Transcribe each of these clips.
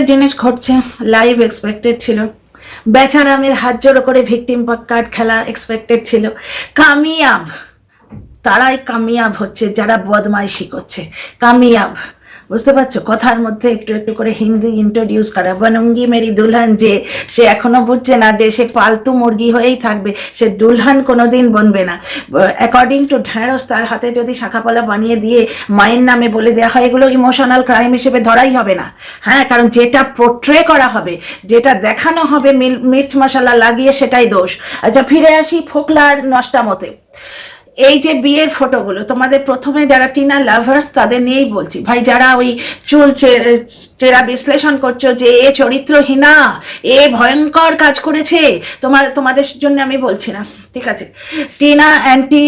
জিনিস ঘটছে live expected ছিল। বেচারামের হাত জোড়ো করে ভিকটিম কার্ড খেলা এক্সপেক্টেড ছিল। কামিয়াব, তারাই কামিয়াব হচ্ছে, যারা বদমাইশি করছে। কামিয়াব বুঝতে পারছ? কথার মধ্যে একটু একটু করে হিন্দি ইন্ট্রোডিউস করা। বনঙ্গি মেরি দুলহান যে, সে এখনও বুঝছে না যে, সে পালতু মুরগি হয়েই থাকবে। সে দুলহান কোনোদিন বনবে না। অ্যাকর্ডিং টু ঢ্যাঁড়স, তার হাতে যদি শাখাপলা বানিয়ে দিয়ে মায়ের নামে বলে দেওয়া হয়, এগুলো ইমোশনাল ক্রাইম হিসেবে ধরাই হবে না। হ্যাঁ কারণ যেটা পোট্রে করা হবে, যেটা দেখানো হবে মির্চ মশলা লাগিয়ে সেটাই দোষ। আচ্ছা ফিরে আসি ফোকলার নষ্টামতে। এই যে বিয়ের ফটোগুলো তোমাদের প্রথমে যারা টিনা লাভার্স তাদের নিয়েই বলছি। ভাই, যারা ওই চুল চেরা বিশ্লেষণ করছ যে এ চরিত্রহীনা, এ ভয়ঙ্কর কাজ করেছে, তোমার, তোমাদের জন্য আমি বলছি না, ঠিক আছে? টিনা অ্যান্টি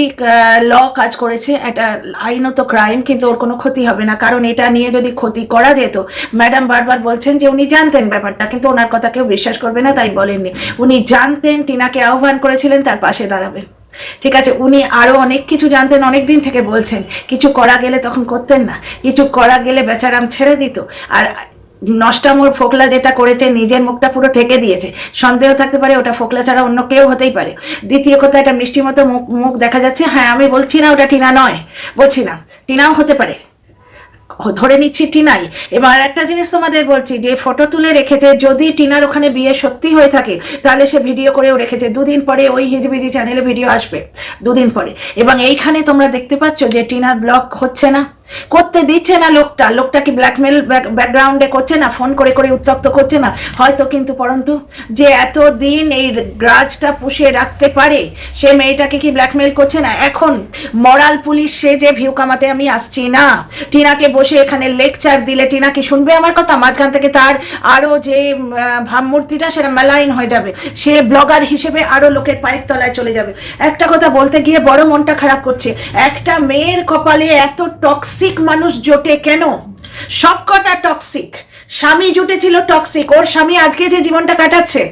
ল কাজ করেছে, এটা আইনত ক্রাইম কিন্তু ওর কোনো ক্ষতি হবে না, কারণ এটা নিয়ে যদি ক্ষতি করা যেত ম্যাডাম বারবার বলছেন যে উনি জানতেন ব্যাপারটা, কিন্তু ওনার কথা কেউ বিশ্বাস করবে না, তাই বলেননি। উনি জানতেন, টিনাকে আহ্বান করেছিলেন, তার পাশে দাঁড়াবেন ঠিক আছে, উনি আরও অনেক কিছু জানতেন অনেক দিন থেকে বলছেন, কিছু করা গেলে তখন করতেন না, কিছু করা গেলে বেচারাম ছেড়ে দিত, আর নষ্টামোর ফোকলা যেটা করেছে, নিজের মুখটা পুরো ঠেকে দিয়েছে, সন্দেহ থাকতে পারে ওটা ফোকলা ছাড়া অন্য কেউ হতেই পারে। দ্বিতীয় কথা, এটা মিষ্টি মতো মুখ মুখ দেখা যাচ্ছে হ্যাঁ আমি বলছি না ওটা টিনা নয়, বলছি না, টিনাও হতে পারে ধরে নিচ্ছি টিনাই। এবার একটা জিনিস তোমাদের বলছি, যে ফটো তুলে রেখেছে, যদি টিনার ওখানে বিয়ে সত্যি হয়ে থাকে, তাহলে সে ভিডিও করেও রেখেছে। দুদিন পরে ওই হিজবিজি চ্যানেলে ভিডিও আসবে। দুদিন পরে। এবং এইখানে তোমরা দেখতে পাচ্ছ যে টিনার ব্লগ হচ্ছে না। করতে দিচ্ছে না লোকটা। লোকটা কি ব্ল্যাকমেল ব্যাকগ্রাউন্ডে করছে না? ফোন করে করে উত্তক্ত করছে না? হয়তো কিন্তু পরন্তু, যে এত দিন এই গ্রাজটা পুষে রাখতে পারে, সে মেয়েটাকে কি ব্ল্যাকমেল করছে না? এখন মরাল পুলিশ সে যে ভিউ কামাতে আমি আসছি না। টিনাকে বসে এখানে লেকচার দিলে টিনা কি শুনবে আমার কথা? মাঝখান থেকে তার আরও যে ভাবমূর্তিটা সেটা মেলাইন হয়ে যাবে। সে ব্লগার হিসেবে আরও লোকের পায়ের তলায় চলে যাবে। একটা কথা বলতে গিয়ে বড় মনটা খারাপ করছে। একটা মেয়ের কপালে এত টক্সিক মানুষ জোটে কেন? সবকটা টক্সিক স্বামী জুটেছিল টক্সিক ওর স্বামী আজকে যে জীবনটা কাটাচ্ছে,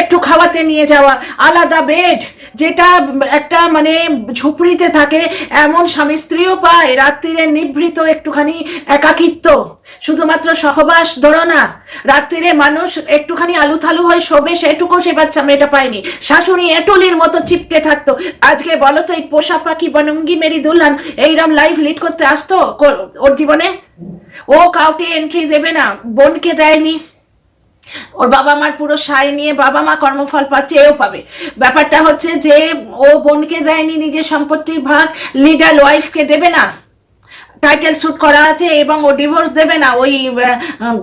একটু খাওয়াতে নিয়ে যাওয়া, আলাদা বেড যেটা একটা মানে ঝুপড়িতে থাকে, এমন স্বামী স্ত্রীও পায়, রাত্রিরে নিভৃত, একটুখানি একাকিত্ব। শুধুমাত্র সহবাস ধরো না, রাত্রিরে মানুষ একটুখানি আলু থালু হয়ে শোবে, সেটুকু সে বাচ্চা মেয়েটা পায়নি। শাশুড়ি এটুলির মতো চিপকে থাকতো। আজকে বলো তো, এই পোষা পাখি বনঙ্গি মেরি দুলহান, এইরম লাইফ লিড করতে আসতো ওর জীবনে? ও কাউকে এন্ট্রি দেবে না, বোনকে দেয়নি। ওর বাবা মার পুরো সায় নিয়ে বাবা মা কর্মফল পাচ্ছে এও পাবে। ব্যাপারটা হচ্ছে যে ও বোনকে দেয়নি, নিজের সম্পত্তির ভাগ লিগাল ওয়াইফকে দেবে না। টাইটেল শ্যুট করা আছে এবং ও ডিভোর্স দেবে না। ওই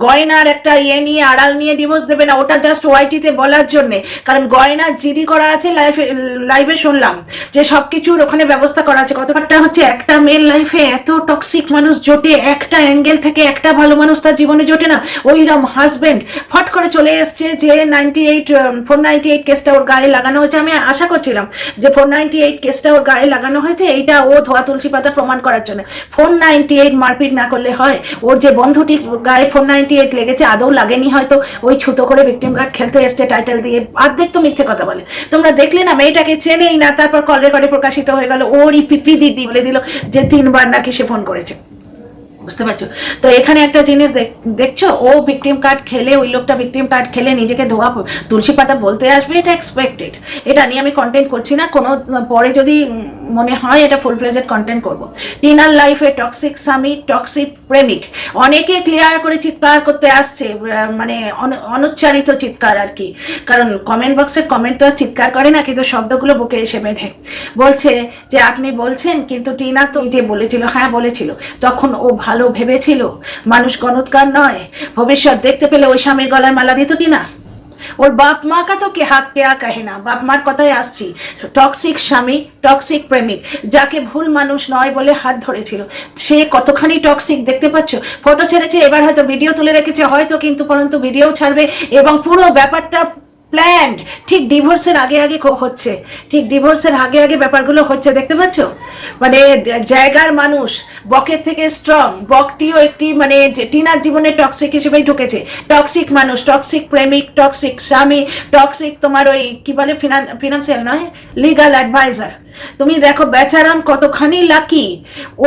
গয়নার একটা ইয়ে নিয়ে, আড়াল নিয়ে ডিভোর্স দেবে না। ওটা জাস্ট ওয়াইটিতে বলার জন্যে। কারণ গয়নার জিডি করা আছে লাইফে লাইভে শুনলাম যে সব কিছুর ওখানে ব্যবস্থা করা আছে। কতটা হচ্ছে, একটা মেয়ের লাইফে এত টক্সিক মানুষ জোটে, একটা অ্যাঙ্গেল থেকে একটা ভালো মানুষ তার জীবনে জোটে না। ওইরকম হাজবেন্ড ফট করে চলে এসছে যে ninety eight four ninety eight কেসটা ওর গায়ে লাগানো হয়েছে। আমি আশা করছিলাম যে ফোর নাইনটি এইট কেসটা ওর গায়ে লাগানো হয়েছে। এইটা ও ধোয়া তুলসী পাতা প্রমাণ করার জন্য। ফোর নাইনটি এইট মারপিট না করলে হয়। ওর যে বন্ধুটি, গায়ে ফোর নাইনটি এইট লেগেছে, আদৌ লাগেনি হয়তো। ওই ছুতো করে ভিক্টিম কার্ড খেলতে এসছে টাইটেল দিয়ে। অর্ধেক তো মিথ্যে কথা বলে। তোমরা দেখলে না, মেয়েটাকে চেনেই না, তারপর কল রেকর্ডে প্রকাশিত হয়ে গেল, ওরই পিপি দিদি বলে দিল যে তিনবার নাকি সে ফোন করেছে। বুঝতে পারছ? তো এখানে একটা জিনিস দেখ- দেখছ? ও ভিকটিম কার্ড খেলে, ওই লোকটা ভিকটিম কার্ড খেলে নিজেকে ধোয়া তুলসী পাতা বলতে আসবে, এটা এক্সপেক্টেড এটা নিয়ে আমি কন্টেন্ট করছি না, কোনো, পরে যদি মনে হয় এটা ফুল প্লেজেড কন্টেন্ট করব। টিনার লাইফে টক্সিক স্বামী টক্সিক প্রেমিক। অনেকে ক্লিয়ার করে চিৎকার করতে আসছে মানে অনুচ্চারিত চিৎকার আর কি। কারণ কমেন্ট বক্সে কমেন্ট তো আর চিৎকার করে না, কিন্তু শব্দগুলো বুকে এসে বেঁধে। বলছে যে, আপনি বলছেন, কিন্তু টিনা তো যে বলেছিল হ্যাঁ বলেছিল। তখন ও ভালো ভেবেছিল, মানুষ গণৎকার নয়। ভবিষ্যৎ দেখতে পেলে ওই স্বামীর গলায় মালা দিত টিনা। ওর বাপ মা কা তো কে হাত কেয়া কাহে না। বাপ মার কথায় আসছি। টক্সিক স্বামী টক্সিক প্রেমিক, যাকে ভুল মানুষ নয় বলে হাত ধরেছিল। সে কতখানি টক্সিক দেখতে পাচ্ছ? ফটো ছেড়েছে, এবার হয়তো ভিডিও তুলে রেখেছে, হয়তো কিন্তু পরন্তু ভিডিও ছাড়বে এবং পুরো ব্যাপারটা প্ল্যান্ড ঠিক ডিভোর্সের আগে আগে হচ্ছে। ঠিক ডিভোর্সের আগে আগে ব্যাপারগুলো হচ্ছে, দেখতে পাচ্ছ? মানে জায়গার মানুষ, বকের থেকে স্ট্রং বকটিও একটি মানে টিনার জীবনে টক্সিক হিসেবেই ঢুকেছে। টক্সিক মানুষ টক্সিক প্রেমিক টক্সিক স্বামী টক্সিক তোমার ওই, কি বলে ফিনান ফিনান্সিয়াল নয় লিগাল অ্যাডভাইজার তুমি দেখো, বেচারাম কতখানি লাকি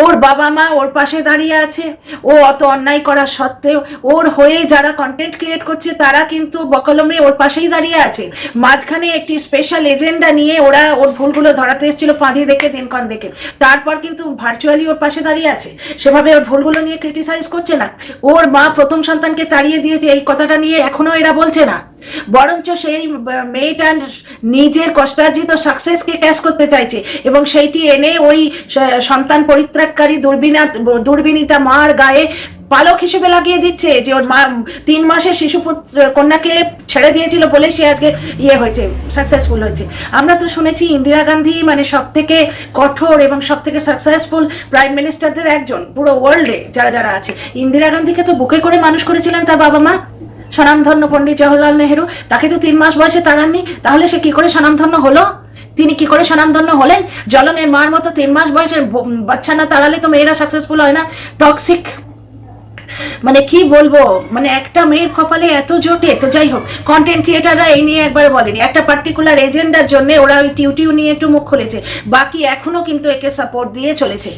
ওর বাবা মা ওর পাশে দাঁড়িয়ে আছে। ও অত অন্যায় করা সত্ত্বেও, ওর হয়ে যারা কন্টেন্ট ক্রিয়েট করছে, তারা কিন্তু বকলমে ওর পাশেই দাঁড়িয়ে আছে। মাঝখানে একটি স্পেশাল এজেন্ডা নিয়ে ওরা ওর ভুলগুলো ধরাতে এসেছিল পাঁজি দেখে দিনক্ষণ দেখে। তারপর কিন্তু ভার্চুয়ালি ওর পাশে দাঁড়িয়ে আছে। সেভাবে ওর ভুলগুলো নিয়ে ক্রিটিসাইজ করছে না। ওর মা প্রথম সন্তানকে তাড়িয়ে দিয়েছে, এই কথাটা নিয়ে এখনও এরা বলছে না। বরঞ্চ সেই মেয়েটা নিজের কষ্টার্জিত সাকসেসকে ক্যাশ করতে চাইছে এবং সেইটি এনে ওই সন্তান পরিত্যাগকারী দুর্বিনা, দুর্বিনীতা মার গায়ে পালক হিসেবে লাগিয়ে দিচ্ছে যে ওর মা তিন মাসে শিশুপুত্র কন্যাকে ছেড়ে দিয়েছিল বলে সে আজকে ইয়ে হয়েছে সাকসেসফুল হয়েছে। আমরা তো শুনেছি ইন্দিরা গান্ধী মানে সব থেকে কঠোর এবং সব থেকে সাকসেসফুল প্রাইম মিনিস্টারদের একজন পুরো ওয়ার্ল্ডে যারা যারা আছে। ইন্দিরা গান্ধীকে তো বুকে করে মানুষ করেছিলেন তার বাবা মা, স্বনামধন্য পণ্ডিত জওহরলাল নেহেরু। তাকে তো তিন মাস বয়সে তাড়াননি, তাহলে সে কি করে স্বনামধন্য হলো? তিনি কি করে স্বনামধন্য হলেন? জলনের মার মতো তিন মাস বয়সের বাচ্চা না তাড়ালে তো মেয়েরা সাকসেসফুল হয় না। টক্সিক মানে কি বলব? মানে একটা মেয়ের কপালে এত জোটে, তো যাই হোক কন্টেন্ট ক্রিয়েটাররা এই নিয়ে একবার বলেনি। একটা পার্টিকুলার এজেন্ডার জন্য ওরা ওই টিউটিউ নিয়ে একটু মুখ খুলেছে। বাকি এখনও কিন্তু একে সাপোর্ট দিয়ে চলেছে।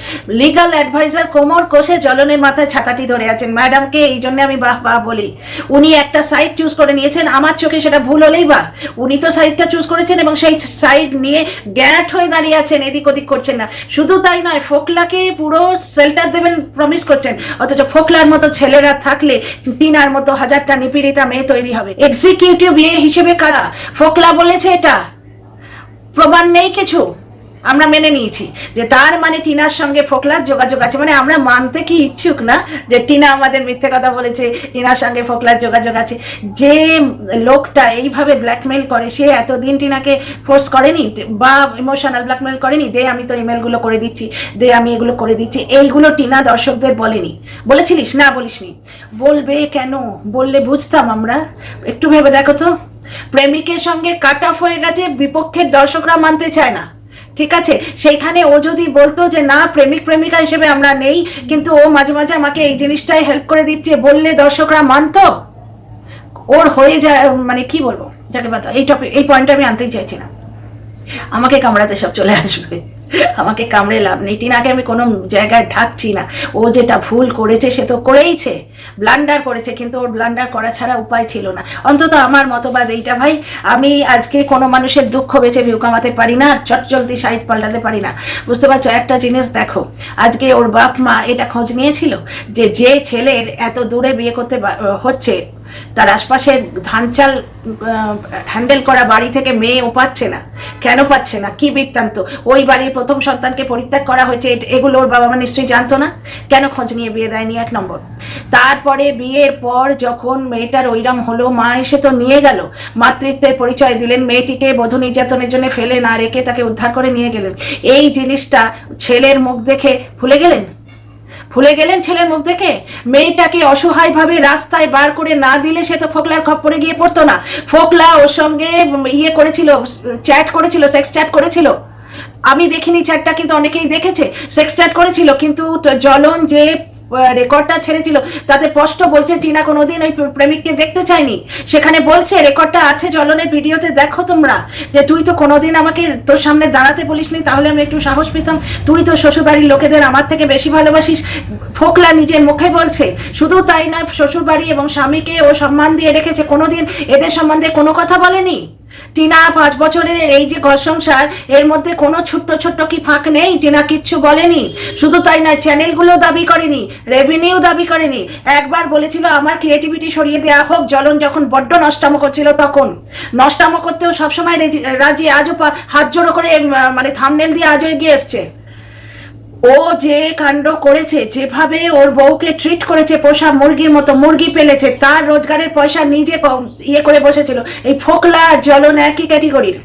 লিগাল অ্যাডভাইজার কোমর কোষে জলনের মাথায় ছাতাটি ধরে আছেন। ম্যাডামকে এই জন্য আমি বাহ বাহ বলি। উনি একটা সাইড চুজ করে নিয়েছেন। আমার চোখে সেটা ভুল হলেই বা, উনি তো সাইডটা চুজ করেছেন এবং সেই সাইড নিয়ে গ্যাট হয়ে দাঁড়িয়ে আছেন, এদিক ওদিক করছেন না। শুধু তাই নয়, ফোকলাকে পুরো সেল্টার দেবেন প্রমিস করছেন। অথচ ফোকলার মতো ছেলেরা থাকলে টিনার মতো হাজারটা নিপীড়িতা মেয়ে তৈরি হবে। এক্সিকিউটিভ বিয়ে হিসেবে কারা? ফোকলা বলেছে এটা। প্রমাণ নেই কিছু? আমরা মেনে নিয়েছি যে তার মানে টিনার সঙ্গে ফোকলার যোগাযোগ আছে। মানে আমরা মানতে কি ইচ্ছুক না যে টিনা আমাদের মিথ্যে কথা বলেছে, টিনার সঙ্গে ফোকলার যোগাযোগ আছে। যে লোকটা এইভাবে ব্ল্যাকমেল করে, সে এতদিন টিনাকে ফোর্স করেনি, বা ইমোশনাল ব্ল্যাকমেল করেনি, দে আমি তোর ইমেলগুলো করে দিচ্ছি, দে আমি এগুলো করে দিচ্ছি, এইগুলো টিনা দর্শকদের বলেনি। বলেছিলিস? না, বলিসনি। বলবে কেন? বললে বুঝতাম আমরা। একটু ভেবে দেখো তো। প্রেমিকের সঙ্গে কাট অফ হয়ে গেছে, বিপক্ষের দর্শকরা মানতে চায় না। ঠিক আছে? সেইখানে ও যদি বলতো যে, না, প্রেমিক, প্রেমিকা হিসেবে আমরা নেই, কিন্তু ও মাঝে মাঝে আমাকে এই জিনিসটাই হেল্প করে দিচ্ছে, বললে দর্শকরা মানত? ওর হয়ে যায় মানে কি বলব? যাকে এই টপিক এই পয়েন্টটা আমি আনতেই চাইছিলাম। আমাকে কামড়াতে সব চলে আসবে। আমাকে কামড়ে লাভ নেই। টিনাকে আমি কোনো জায়গায় ঢাকছি না। ও যেটা ভুল করেছে সে তো করেইছে। ব্লান্ডার করেছে, কিন্তু ওর ব্লান্ডার করা ছাড়া উপায় ছিল না। অন্তত আমার মতবাদ এইটা ভাই, আমি আজকে কোনো মানুষের দুঃখ বেছে ভিউ কামাতে পারি না চট চলতি সাইড পাল্টাতে পারি না। বুঝতে পারছ? একটা জিনিস দেখো, আজকে ওর বাপ মা এটা খোঁজ নিয়েছিল যে যে ছেলের এত দূরে বিয়ে করতে হচ্ছে তার আশপাশের ধান চাল হ্যান্ডেল করা বাড়ি থেকে মেয়ে ও পাচ্ছে না। কেন পাচ্ছে না? কি বৃত্তান্ত? ওই বাড়ির প্রথম সন্তানকে পরিত্যাগ করা হয়েছে এগুলো ওর বাবা মা নিশ্চয়ই জানতো না। কেন খোঁজ নিয়ে বিয়ে দেয়নি? এক নম্বর। তারপরে বিয়ের পর যখন মেয়েটার ওইরম হলো, মা এসে তো নিয়ে গেল। মাতৃত্বের পরিচয় দিলেন মেয়েটিকে, বধূ নির্যাতনের জন্য ফেলে না রেখে তাকে উদ্ধার করে নিয়ে গেলেন। এই জিনিসটা ছেলের মুখ দেখে ভুলে গেলেন? ভুলে গেলেন ছেলের মুখ দেখে? মেয়েটাকে অসহায়ভাবে রাস্তায় বার করে না দিলে সে তো ফোকলার খপ্পরে গিয়ে পড়তো না। ফোকলা ওর সঙ্গে ইয়ে করেছিল, চ্যাট করেছিল, সেক্স চ্যাট করেছিল। আমি দেখিনি চ্যাটটা, কিন্তু অনেকেই দেখেছে। সেক্স চ্যাট করেছিল, কিন্তু জলন যে রেকর্ডটা ছেড়েছিল। তাতে স্পষ্ট বলছে, টিনা কোনোদিন ওই প্রেমিককে দেখতে চায়নি। সেখানে বলছে রেকর্ডটা আছে জ্বলনের ভিডিওতে, দেখো তোমরা, যে তুই তো কোনোদিন আমাকে তোর সামনে দাঁড়াতে বলিসনি, তাহলে আমি একটু সাহস পেতাম। তুই তো শ্বশুরবাড়ির লোকেদের আমার থেকে বেশি ভালোবাসিস। ফোকলা নিজের মুখে বলছে, শুধু তাই নয়, শ্বশুরবাড়ি এবং স্বামীকে ও সম্মান দিয়ে রেখেছে, কোনোদিন এদের সম্বন্ধে কোনো কথা বলেনি? টিনা, পাঁচ বছরের এই যে ঘর সংসার, এর মধ্যে কোনো ছোট্ট ছোট্ট কি ফাঁক নেই? টিনা কিচ্ছু বলেনি। শুধু তাই না চ্যানেলগুলো দাবি করেনি রেভিনিউ দাবি করেনি। একবার বলেছিল, আমার ক্রিয়েটিভিটি সরিয়ে দেওয়া হোক। জলন যখন বড্ড নষ্টামো করছিল তখন। নষ্টামো করতেও সবসময় রেজি- আজও হাত জোড়ো করে মানে থামনেল দিয়ে আজও এগিয়ে এসছে। ও যে কাণ্ড করেছে, যেভাবে ওর বউকে ট্রিট করেছে, পোষা মুরগির মতো মুরগি পেলেছে, তার রোজগারের পয়সা নিজে ইয়ে করে বসেছিল। এই ফোকলা জলন একই ক্যাটেগরির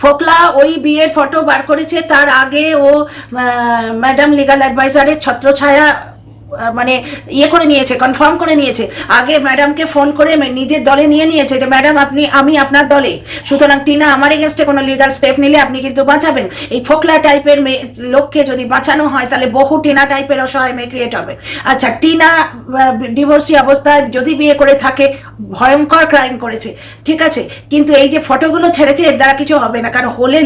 ফোকলা ওই বিয়ের ফটো বার করেছে, তার আগে ও ম্যাডাম লিগাল অ্যাডভাইজারের ছত্রছায়া মানে ইয়ে করে নিয়েছে কনফার্ম করে নিয়েছে। আগে ম্যাডামকে ফোন করে নিজের দলে নিয়ে নিয়েছে যে ম্যাডাম আপনি, আমি আপনার দলে। সুতরাং টিনা, আমার এগেনস্টে কোনো লিগাল স্টেপ নিলে আপনি কিন্তু বাঁচাবেন। এই ফোকলা টাইপের মেয়ে লোককে যদি বাঁচানো হয়, তাহলে বহু টিনা টাইপের অসহায় মেয়ে ক্রিয়েট হবে। আচ্ছা টিনা ডিভোর্সি অবস্থায় যদি বিয়ে করে থাকে, ভয়ঙ্কর ক্রাইম করেছে, ঠিক আছে? কিন্তু এই যে ফটোগুলো ছেড়েছে, এর দ্বারা কিছু হবে না। কারণ হলে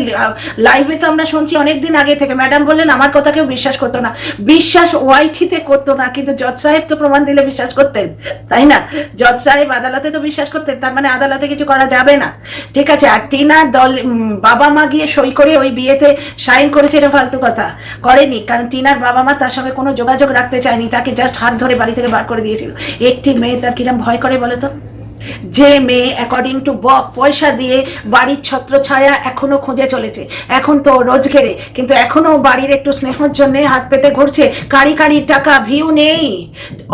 লাইভে তো আমরা শুনছি অনেক দিন আগে থেকে। ম্যাডাম বললেন, আমার কথা কেউ বিশ্বাস করতো না। বিশ্বাস ওয়াইটিতে করতো না, কিন্তু জজ সাহেব তো প্রমাণ দিলে বিশ্বাস করতেন, তাই না? জজ সাহেব আদালতে তো বিশ্বাস করতেন, তার মানে আদালতে কিছু করা যাবে না। ঠিক আছে, আর টিনা দল বাবা মা গিয়ে সই করে ওই বিয়েতে সাইন করেছে এটা ফালতু কথা। করেনি, কারণ টিনার বাবা মা তার সঙ্গে কোনো যোগাযোগ রাখতে চায়নি, তাকে জাস্ট হাত ধরে বাড়ি থেকে বার করে দিয়েছিল। একটি মেয়ে তার কিরম ভয় করে বলতো যে মেয়ে অ্যাকর্ডিং টু বক পয়সা দিয়ে বাড়ির ছত্র ছায়া এখনও খুঁজে চলেছে। এখন তো রোজগেরে কিন্তু এখনও বাড়ির একটু স্নেহর জন্য হাত পেতে ঘুরছে। কারি কারি টাকা ভিউ নেই।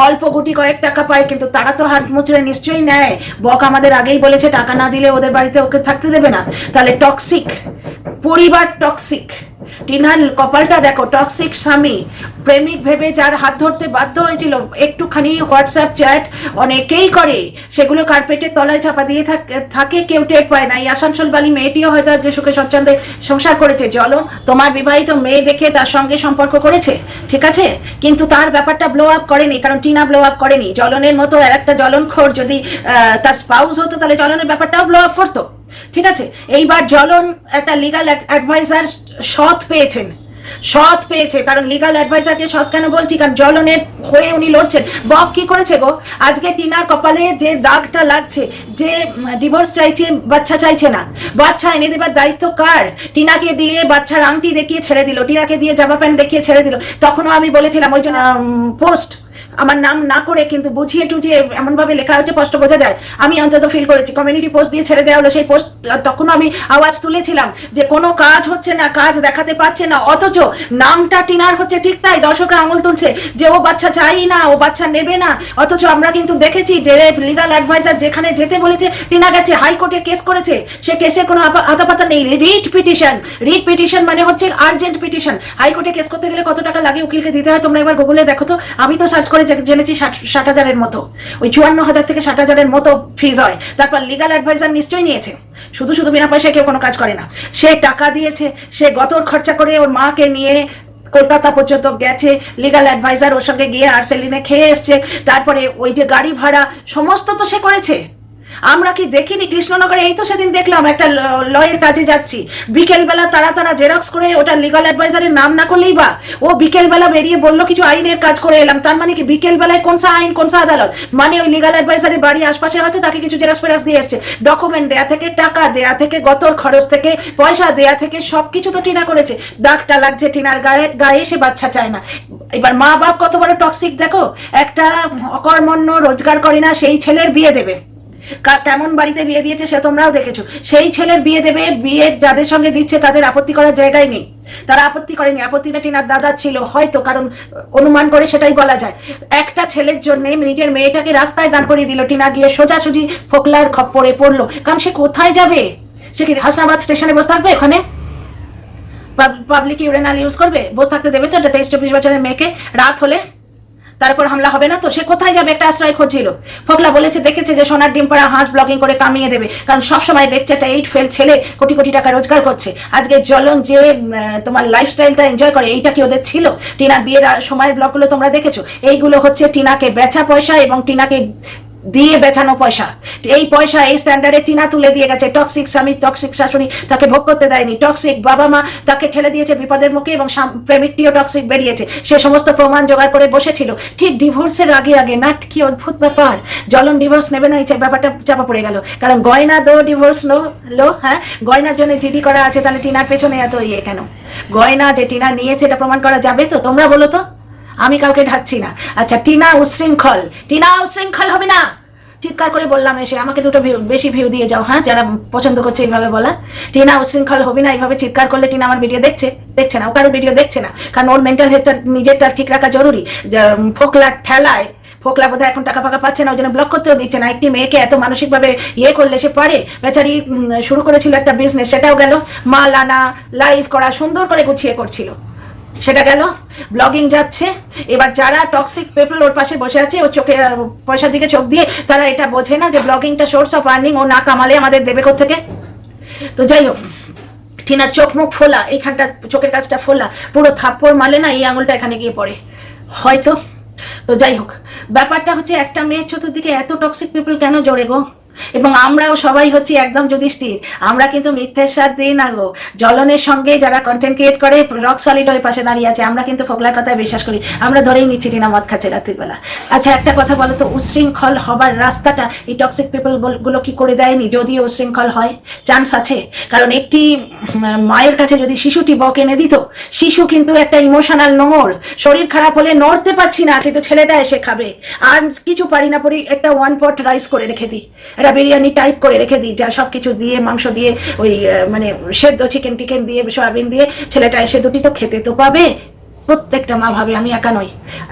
অল্প গুটি কয়েক টাকা পায়, কিন্তু তারা তো হাত মুচড়ে নিশ্চয়ই নেয়। বক আমাদের আগেই বলেছে, টাকা না দিলে ওদের বাড়িতে ওকে থাকতে দেবে না। তাহলে টক্সিক পরিবার টক্সিক টিনার কপালটা দেখো টক্সিক স্বামী। প্রেমিক ভেবে যার হাত ধরতে বাধ্য হয়েছিল, একটুখানি হোয়াটসঅ্যাপ চ্যাট অনেকেই করে, সেগুলো কার্পেটের তলায় চাপা দিয়ে থাক- কেউ টের পায় না। এই আসানসোল বালি মেয়েটিও হয়তো আজকে সুখে স্বচ্ছন্দে সংসার করেছে। চলো, তোমার বিবাহিত মেয়ে দেখে তার সঙ্গে সম্পর্ক করেছে, ঠিক আছে? কিন্তু তার ব্যাপারটা ব্লো আপ করেনি, কারণ টিনা ব্লো আপ করেনি। জ্বলনের মতো আর একটা জ্বলনখোর যদি তার স্পাউস হতো, তাহলে জ্বলনের ব্যাপারটাও ব্লো আপ করতো, ঠিক আছে? এইবার জলন একটা লিগাল অ্যাডভাইজার সৎ পেয়েছেন, সৎ পেয়েছে কারণ লিগাল অ্যাডভাইজারকে সৎ কেন বলছি? কারণ জ্বলনের হয়ে উনি লড়ছেন। বক কি করেছে গো? আজকে টিনার কপালে যে দাগটা লাগছে, যে ডিভোর্স চাইছে, বাচ্চা চাইছে না। বাচ্চা এনে দেবার দায়িত্ব কার? টিনাকে দিয়ে বাচ্চার আংটি দেখিয়ে ছেড়ে দিল, টিনাকে দিয়ে জামা প্যান্ট দেখিয়ে ছেড়ে দিল। তখনও আমি বলেছিলাম, ওই জন্য পোস্ট আমার নাম না করে কিন্তু বুঝিয়ে টুঝিয়ে এমনভাবে লেখা হচ্ছে স্পষ্ট বোঝা যায়। আমি অন্তত ফিল করেছি। কমিউনিটি পোস্ট দিয়ে ছেড়ে দেওয়া হলো। সেই পোস্ট তখন আমি আওয়াজ তুলেছিলাম যে কোনো কাজ হচ্ছে না, কাজ দেখাতে পাচ্ছে না। অথচ নামটা টিনার হচ্ছে ঠিক তাই দর্শকরা আঙুল তুলছে যে ও বাচ্চা চাই না, ও বাচ্চা নেবে না। অথচ আমরা কিন্তু দেখেছি যে লিগাল অ্যাডভাইজার যেখানে যেতে বলেছে, টিনা গেছে, হাইকোর্টে কেস করেছে। সে কেসের কোনো আতাপাতা নেই। রিট পিটিশন রিট পিটিশন মানে হচ্ছে আর্জেন্ট পিটিশন হাইকোর্টে কেস করতে গেলে কত টাকা লাগে উকিলকে দিতে হয়? তোমরা একবার গুগলে দেখো তো। আমি তো সার্চ করে জে- জেনেছি ষাট হাজারের মতো। ওই চুয়ান্ন হাজার থেকে ষাট হাজারের মতো ফিজ হয়। তারপর লিগাল অ্যাডভাইজার নিশ্চয়ই নিয়েছে। শুধু শুধু বিনা পয়সায় কেউ কোনো কাজ করে না। সে টাকা দিয়েছে, সে গতর খরচা করে ওর মাকে নিয়ে কলকাতা পর্যন্ত গেছে। লিগাল অ্যাডভাইজার ওর সঙ্গে গিয়ে আর্সেলিনে খেয়ে এসছে। তারপরে ওই যে গাড়ি ভাড়া, সমস্ত তো সে করেছে। আমরা কি দেখিনি? কৃষ্ণনগরে এই তো সেদিন দেখলাম একটা লয়ের কাজে যাচ্ছি। বিকেলবেলা তারা তারা জেরক্স করে ওটা লিগাল অ্যাডভাইজারের নাম না করলেই বা, ও বিকেলবেলা বেরিয়ে বলল কিছু আইনের কাজ করে এলাম। তার মানে কি বিকেলবেলায় কোন সা আইন, কোন সা আদালত? মানে ওই লিগাল অ্যাডভাইজারের বাড়ি আশপাশে হয়তো তাকে কিছু জেরক্স ফেরাক্স দিয়ে এসছে। ডকুমেন্ট দেয়া থেকে টাকা, দেয়া থেকে গতর খরচ থেকে পয়সা, দেয়া থেকে সব কিছু তো টিনা করেছে। দাগটা লাগছে টিনার গায়ে গায়ে সে বাচ্চা চায় না। এবার মা বাপ কত বড় টক্সিক দেখো? একটা অকর্মণ্য, রোজগার করে না, সেই ছেলের বিয়ে দেবে। কেমন বাড়িতে বিয়ে দিয়েছে সে তোমরাও দেখেছ। সেই ছেলের বিয়ে দেবে বিয়ের যাদের সঙ্গে দিচ্ছে তাদের আপত্তি করার জায়গায় নেই। তারা আপত্তি করেনি। আপত্তিটা টিনার দাদা ছিল, হয়তো, কারণ অনুমান করে সেটাই বলা যায়। একটা ছেলের জন্য নিজের মেয়েটাকে রাস্তায় দাঁড় করিয়ে দিল। টিনা গিয়ে সোজাসুজি ফোকলার খপ্পরে পড়ল। কারণ সে কোথায় যাবে? সে কি হাসনাবাদ স্টেশনে বসে থাকবে ওখানে? পাবলিক ইউরেনাল ইউজ করবে? বসে থাকতে দেবে তো? তেইশ চব্বিশ বছরের মেয়েকে? রাত হলে? তারপর হামলা হবে না তো? সে কোথায় যাবে? একটা আশ্রয় খুঁজছিল। ফোকলা বলেছে, দেখেছে যে সোনার ডিম পাড়া হাঁস ব্লগিং করে কামিয়ে দেবে। কারণ সবসময় দেখছে একটা এইট ফেল ছেলে কোটি কোটি টাকা রোজগার করছে। আজকে জলন যে তোমার লাইফস্টাইলটা এনজয় করে, এইটা কি ওদের ছিল? টিনার বিয়ের সময় সময়ের ব্লগগুলো তোমরা দেখেছ? এইগুলো হচ্ছে টিনাকে বেচা পয়সা এবং টিনাকে দিয়ে বেচানো পয়সা। এই পয়সা এই স্ট্যান্ডার্ডে টিনা তুলে দিয়ে গেছে। টক্সিক স্বামী টক্সিক শাশুড়ি তাকে ভোগ করতে দেয়নি। টক্সিক বাবা মা তাকে ঠেলে দিয়েছে বিপদের মুখে এবং প্রেমিকটিও টক্সিক বেরিয়েছে। সে সমস্ত প্রমাণ জোগাড় করে বসেছিল। ঠিক ডিভোর্সের আগে আগে। নাট, কি অদ্ভুত ব্যাপার। জলন ডিভোর্স নেবে না, এই ব্যাপারটা চাপা পড়ে গেল। কারণ গয়না দো ডিভোর্স লো লো হ্যাঁ? গয়নার জন্য জিডি করা আছে, তাহলে টিনার পেছনে এত ইয়ে কেন? গয়না যে টিনা নিয়েছে, এটা প্রমাণ করা যাবে তো? তোমরা বলো তো। আমি কাউকে ঢাকছি না। আচ্ছা টিনা উশৃঙ্খল। টিনা উশৃঙ্খল হবে না? চিৎকার করে বললাম এসে, আমাকে দুটো ভিউ বেশি ভিউ দিয়ে যাও হ্যাঁ? যারা পছন্দ করছে এইভাবে বলা। টিনা উশৃঙ্খল হবি না, এইভাবে চিৎকার করলে টিনা আমার ভিডিও দেখছে দেখছে না, ও কারও ভিডিও দেখছে না। কারণ ওর মেন্টাল হেলথটা নিজেরটা ঠিক রাখা জরুরি। ফোকলার ঠেলায়, ফোকলা বোধহয় এখন টাকা ফাঁকা পাচ্ছে না, ওই জন্য ব্লক করতেও দিচ্ছে না। একটি মেয়েকে এত মানসিকভাবে ইয়ে করলে সে পারে? বেচারি শুরু করেছিল একটা বিজনেস সেটাও গেল। মাল আনা লাইভ করা, সুন্দর করে গুছিয়ে করছিল। সেটা গেল ব্লগিং যাচ্ছে, এবার যারা টক্সিক পিপল ওর পাশে বসে আছে, ও চোখে পয়সার দিকে চোখ দিয়ে, তারা এটা বোঝে না যে ব্লগিংটা সোর্স অফ আর্নিং ও না কামালে আমাদের দেবে থেকে তো যাই হোক, টিনার চোখ মুখ ফোলা, এইখানটা চোখের কাছটা ফোলা, পুরো থাপ্পড় মালে না এই আঙুলটা এখানে গিয়ে পড়ে। হয়তো। তো যাই হোক, ব্যাপারটা হচ্ছে একটা মেয়ের চতুর্দিকে এত টক্সিক পিপল কেন জড়ে গো? এবং আমরাও সবাই হচ্ছি একদম যুধিষ্ঠির। আমরা কিন্তু মিথ্যের সাথ দিই না গো। জ্বলনের সঙ্গে যারা কন্টেন্ট ক্রিয়েট করে রক সলিড ওই পাশে দাঁড়িয়ে আছে, আমরা কিন্তু ফোকলার কথায় বিশ্বাস করি। আমরা ধরেই নিচ্ছি টিনা মদ খাচ্ছে রাত্রির বেলা আচ্ছা একটা কথা বলো তো, উশৃঙ্খল হবার রাস্তাটা এই টক্সিক পিপলগুলো কি করে দেয়নি, যদিও উশৃঙ্খল হয়? চান্স আছে। কারণ একটি মায়ের কাছে যদি শিশুটি বক এনে দিত, শিশু কিন্তু একটা ইমোশনাল নোংর শরীর খারাপ হলে নড়তে পারছি না, কিন্তু ছেলেটা এসে খাবে। আর কিছু পারি না, পরি একটা ওয়ান পট রাইস করে রেখে দিই। একটা বিরিয়ানি টাইপ করে রেখে দিই, যা সব কিছু দিয়ে, মাংস দিয়ে, ওই মানে সেদ্ধ চিকেন টিকেন দিয়ে, সয়াবিন দিয়ে, ছেলেটা এসে দুটি তো খেতে তো পাবে। প্রত্যেকটা মা ভাবে আমি একা নই।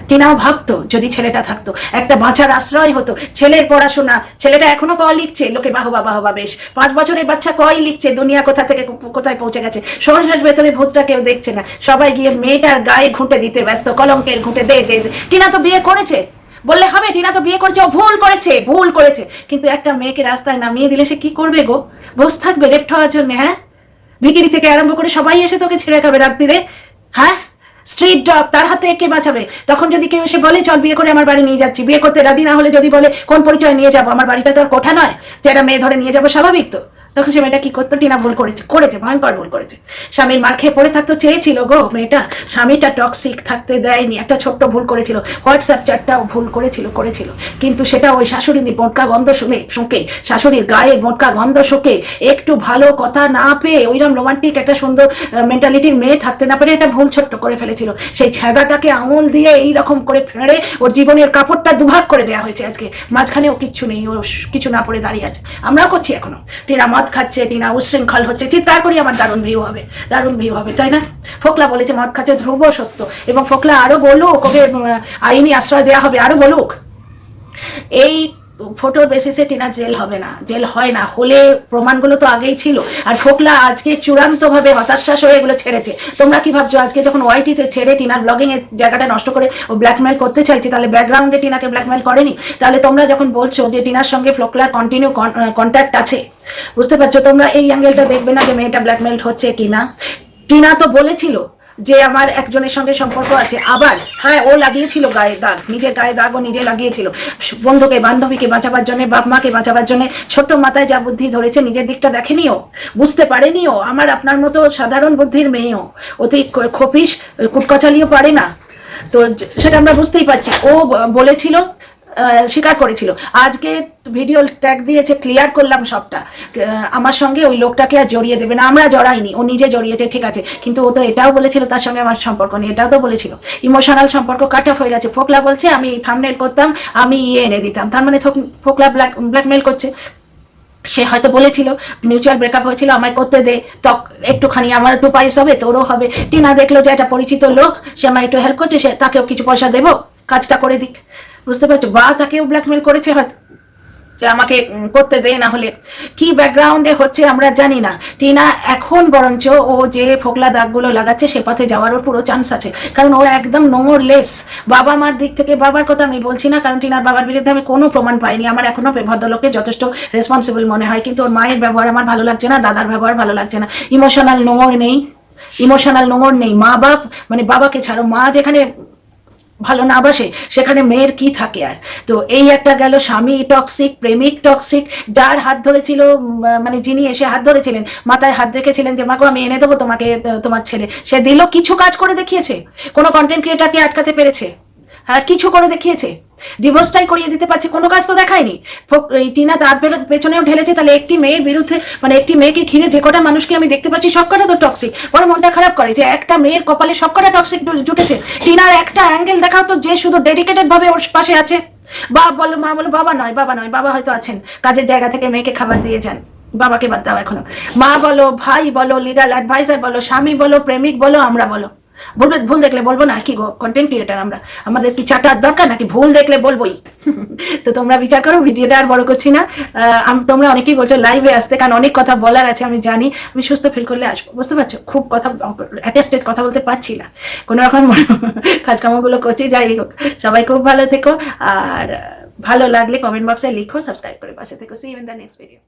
টিনাও ভাবতো যদি ছেলেটা থাকতো। একটা বাঁচার আশ্রয় হতো। ছেলের পড়াশোনা, ছেলেটা এখনও ক লিখছে? লোকে বাহবা বাহবা বেশ। পাঁচ বছরের বাচ্চা কই লিখছে? দুনিয়া কোথা থেকে, কোথায় পৌঁছে গেছে? সংসার ভেতরে ভূতটা কেউ দেখছে না। সবাই গিয়ে মেয়েটার গায়ে ঘুঁটে দিতে ব্যস্ত, কলঙ্কের ঘুঁটে দে দে। টিনা তো বিয়ে করেছে। বললে হবে, টিনা তো বিয়ে করেছে, ও ভুল করেছে ভুল করেছে। কিন্তু একটা মেয়েকে রাস্তায় নামিয়ে দিলে সে কি করবে গো? বসে থাকবে, রেপ্ট হওয়ার জন্য হ্যাঁ? ভিকিরি থেকে আরম্ভ করে সবাই এসে তোকে ছেড়ে খাবে রাত্রিরে হ্যাঁ? স্ট্রিট ডগ তার হাতে কে বাঁচাবে? তখন যদি কেউ এসে বলে, চল বিয়ে করে আমার বাড়ি নিয়ে যাচ্ছি, বিয়ে করতে রাজি না হলে যদি বলে, কোন পরিচয় নিয়ে যাব? আমার বাড়িটা তো আর কোঠা নয়, যে একটা মেয়ে ধরে নিয়ে যাব, স্বাভাবিক তো? তখন সে মেয়েটা কি করতো? টিনা ভুল করেছে করেছে, ভয়ঙ্কর ভুল করেছে। স্বামীর মার খেয়ে পড়ে থাকতো, চেয়েছিল, গো, মেয়েটা, স্বামীটা টক্সিক থাকতে দেয়নি, একটা ছোট্ট ভুল করেছিল, হোয়াটসঅ্যাপ চ্যাটটাও ভুল করেছিল করেছিল। কিন্তু সেটা ওই শাশুড়ির মোটকা গন্ধ শুনে, শুকে, শাশুড়ির গায়ে মোটকা গন্ধ শুকে, একটু ভালো কথা না পেয়ে ওইরকম রোমান্টিক একটা সুন্দর মেন্টালিটির মেয়ে থাকতে না পারে এটা ভুল ছোট্ট করে ফেলেছিল। সেই ছেদাটাকে আঙুল দিয়ে এই রকম করে ফেঁড়ে ওর জীবনের কাপড়টা দুভাগ করে দেওয়া হয়েছে আজকে। মাঝখানে ও কিচ্ছু নেই, ও কিছু না পড়ে দাঁড়িয়ে আছে। আমরাও করছি এখনও। টিনা মদ খাচ্ছে, টিনা উশৃঙ্খল হচ্ছে, চিৎকার করি আমার দারুণ ভিউ হবে, দারুণ ভিউ হবে, তাই না? ফোকলা বলেছে, মদ খাচ্ছে ধ্রুব সত্য। এবং ফোকলা আরও বলুক, ওকে আইনি আশ্রয় দেওয়া হবে, আরও বলুক। এই ফটোর বেসিসে টিনা জেল হবে না, জেল হয় না। হলে প্রমাণগুলো তো আগেই ছিল। আর ফোকলা আজকে চূড়ান্তভাবে হতাশ্বাস হয়ে এগুলো ছেড়েছে। তোমরা কি ভাবছ, আজকে যখন ওয়াইটিতে ছেড়ে টিনার ব্লগিং এর জায়গাটা নষ্ট করে ও ব্ল্যাকমেল করতে চাইছে, তাহলে ব্যাকগ্রাউন্ডে টিনাকে ব্ল্যাকমেল করেনি? তাহলে তোমরা যখন বলছো যে টিনার সঙ্গে ফোকলার কন্টিনিউ কন্ট্যাক্ট আছে, বুঝতে পারছ? তোমরা এই অ্যাঙ্গেলটা দেখবে না যে মেয়েটা ব্ল্যাকমেল হচ্ছে কিনা। টিনা তো বলেছিল যে আমার একজনের সঙ্গে সম্পর্ক আছে, আবার হ্যাঁ ও লাগিয়েছিল গায়ে দাগ, নিজের গায়ে দাগ ও নিজে লাগিয়েছিল। বন্ধুকে, বান্ধবীকে বাঁচাবার জন্য, বাপ মাকে বাঁচাবার জন্য ছোট্ট মাথায় যা বুদ্ধি ধরেছে, নিজের দিকটা দেখেনিও, বুঝতে পারেনিও, আমার আপনার মতো সাধারণ বুদ্ধির মেয়েও। অতি খপিস, কুটকচালিও পারে না। তো সেটা আমরা বুঝতেই পারছি। ও বলেছিল স্বীকার করেছিল। আজকে ভিডিও ট্যাগ দিয়েছে ক্লিয়ার করলাম সবটা। আমার সঙ্গে ওই লোকটাকে আর জড়িয়ে দেবে না, আমরা জড়াইনি, ও নিজে জড়িয়েছে, ঠিক আছে। কিন্তু ও তো এটাও বলেছিল, তার সঙ্গে আমার সম্পর্ক নেই, এটাও তো বলেছিল। ইমোশনাল সম্পর্ক কাট অফ হয়ে গেছে। ফোকলা বলছে, আমি থামনেল করতাম, আমি ইয়ে এনে দিতাম। তার মানে ফোকলা ব্ল্যাক ব্ল্যাকমেল করছে। সে হয়তো বলেছিল মিউচুয়াল ব্রেকআপ হয়েছিল, আমায় করতে দে তক একটুখানি আমার একটু পয়সা হবে, তোরও হবে। টিনা দেখল যে একটা পরিচিত লোক, সে আমায় একটু হেল্প করছে, সে তাকেও কিছু পয়সা দেবো, কাজটা করে দিক। বুঝতে পারছ? বা তাকেও ব্ল্যাকমেল করেছে হয়তো। যে আমাকে করতে দেয় না হলে। কি ব্যাকগ্রাউন্ডে হচ্ছে আমরা জানি না। টিনা এখন বরঞ্চ ও যে ফোকলা দাগগুলো লাগাচ্ছে, সে পথে যাওয়ারও পুরো চান্স আছে। কারণ ও একদম নোংরলেস বাবা মার দিক থেকে বাবার কথা আমি বলছি না, কারণ টিনার বাবার বিরুদ্ধে আমি কোনো প্রমাণ পাইনি। আমার এখনও ভদ্রলোককে যথেষ্ট রেসপন্সিবল মনে হয়। কিন্তু ওর মায়ের ব্যবহার আমার ভালো লাগছে না, দাদার ব্যবহার ভালো লাগছে না। ইমোশনাল নোংর নেই। ইমোশনাল নোংর নেই। মা বাপ মানে বাবাকে ছাড়ো। মা যেখানে ভালো না বাসে, সেখানে মেয়ের কি থাকে আর? তো এই একটা গেল স্বামী টক্সিক প্রেমিক টক্সিক যার হাত ধরেছিল মানে যিনি এসে হাত ধরেছিলেন, মাথায় হাত রেখেছিলেন যে মাকে আমি এনে দেবো তোমাকে, তোমার ছেলে। সে দিল, কিছু কাজ করে দেখিয়েছে। কোনো কন্টেন্ট ক্রিয়েটারকে আটকাতে পেরেছে। হ্যাঁ কিছু করে দেখিয়েছে। ডিভোর্সটাই করিয়ে দিতে পারছে, কোনো কাজ তো দেখায়নি। টিনা তার পেছনেও ঢেলেছে, তাহলে একটি মেয়ের বিরুদ্ধে মানে একটি মেয়েকে ঘিরে যে কটা মানুষকে আমি দেখতে পাচ্ছি সব কটা তো টক্সিক বড় মনটা খারাপ করে যে একটা মেয়ের কপালে সব কটা টক্সিক জুটেছে। টিনার একটা অ্যাঙ্গেল দেখাও তো যে শুধু ডেডিকেটেড ভাবে ওর পাশে আছে। বাপ বলো মা বলো বাবা নয় বাবা নয়, বাবা হয়তো আছেন। কাজের জায়গা থেকে মেয়েকে খাবার দিয়ে যান। বাবাকে বাদ দাও এখনও। মা বলো ভাই বলো লিগাল অ্যাডভাইসার বলো, স্বামী বলো, প্রেমিক বলো, আমরা বলো। বলবে, ভুল দেখলে বলব না, কি গো কন্টেন্ট ক্রিয়েটার আমরা। আমাদের কি চাটার দরকার নাকি ভুল দেখলে বলবোই? তো তোমরা বিচার করো, ভিডিওটা আর বড় করছি না। তোমরা অনেকেই বলছো লাইভে আসতে, কারণ অনেক কথা বলার আছে, আমি জানি। আমি সুস্থ ফিল করলে আসব, বুঝতে পারছ? খুব কথা অ্যাটেস্টেড কথা বলতে পারছি না। কোনো রকম কাজকামগুলো করছি, যাই হোক। সবাই খুব ভালো থেকো, আর ভালো লাগলে কমেন্ট বক্সে লিখো সাবস্ক্রাইব করে পাশে থেকো। See in the next video